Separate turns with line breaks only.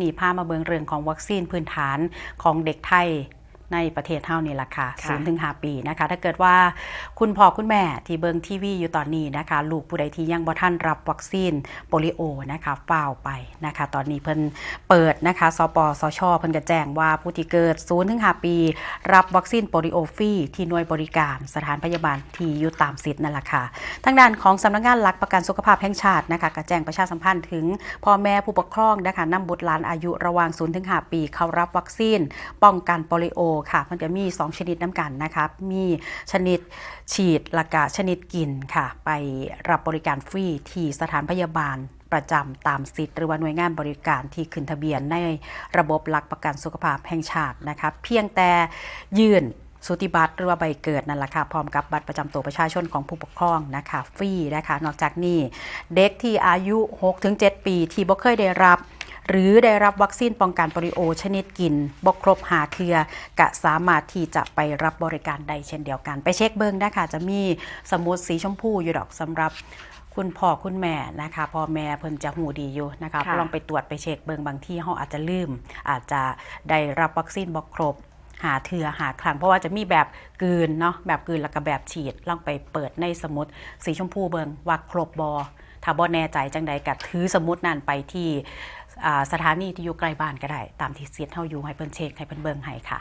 นี่พามาเบืองเรื่องของวัคซีนพื้นฐานของเด็กไทย ในประเทศเท่านี่แหละค่ะ
ค่ะ
ศูนย์ถึงห้าปีนะคะ ถ้าเกิดว่าคุณพ่อคุณแม่ที่เบิงทีวีอยู่ตอนนี้นะคะ ลูกผู้ใดที่ยังบ่ท่านรับวัคซีนโปลิโอนะคะฝ้าวไปนะคะ ตอนนี้เพิ่นเปิดนะคะสปสชเพิ่นก็แจ้งว่าผู้ที่เกิด0ถึง5ปี รับวัคซีนโปลิโอฟรีที่หน่วยบริการสถานพยาบาลที่อยู่ตามสิทธิ์นั่นแหละค่ะทางด้านของสำนักงานหลักประกันสุขภาพแห่งชาตินะคะก็แจ้งประชาสัมพันธ์ถึงพ่อแม่ผู้ปกครองนะคะนำบุตรหลานอายุระหว่าง0ถึง5ปี เข้ารับวัคซีน ป้องกันโปลิโอค่ะ มันจะมี 2 ชนิดน้ำกันนะคะมีชนิดฉีดและกะชนิดกินค่ะ ไปรับบริการฟรีที่สถานพยาบาลประจำตามสิทธิ์หรือว่าหน่วยงานบริการที่ขึ้นทะเบียนในระบบหลักประกันสุขภาพแห่งชาตินะคะเพียงแต่ยื่นสุติบัตรหรือว่าใบเกิดนั่นแหละค่ะพร้อมกับบัตรประจำตัวประชาชนของผู้ปกครองนะคะฟรีนะคะ นอกจากนี้เด็กที่อายุ 6-7 ปีที่บ่เคยได้รับ หรือได้รับวัคซีนป้องกันโปลิโอชนิดกินบกครบหาเทือกะสามารถที่จะไปรับบริการได้เช่นเดียวกัน ไปเช็คเบิ้งนะคะจะมีสมุดสีชมพูอยู่ดอกสำหรับคุณพ่อคุณแม่นะคะพ่อแม่เพิ่นจะหูดีอยู่นะคะ
ค่ะ
ลองไปตรวจไปเช็คเบิ้งบางที่เขาอาจจะลืม อาจจะได้รับวัคซีนบกครบหาเถือหาครั้งเพราะว่าจะมีแบบกลืนเนาะแบบกลืนแล้วก็แบบฉีดลองไปเปิดในสมุดสีชมพูเบิงว่าครบบอถ้าบอแน่ใจจังใดกัถือสมุดนั่นไปที่อ่า สถานีที่อยู่ใกล้บ้านก็ได้ ตามที่เสียเท่าอยู่ให้เพิ่นเช็คให้เพิ่นเบิงให้ค่ะ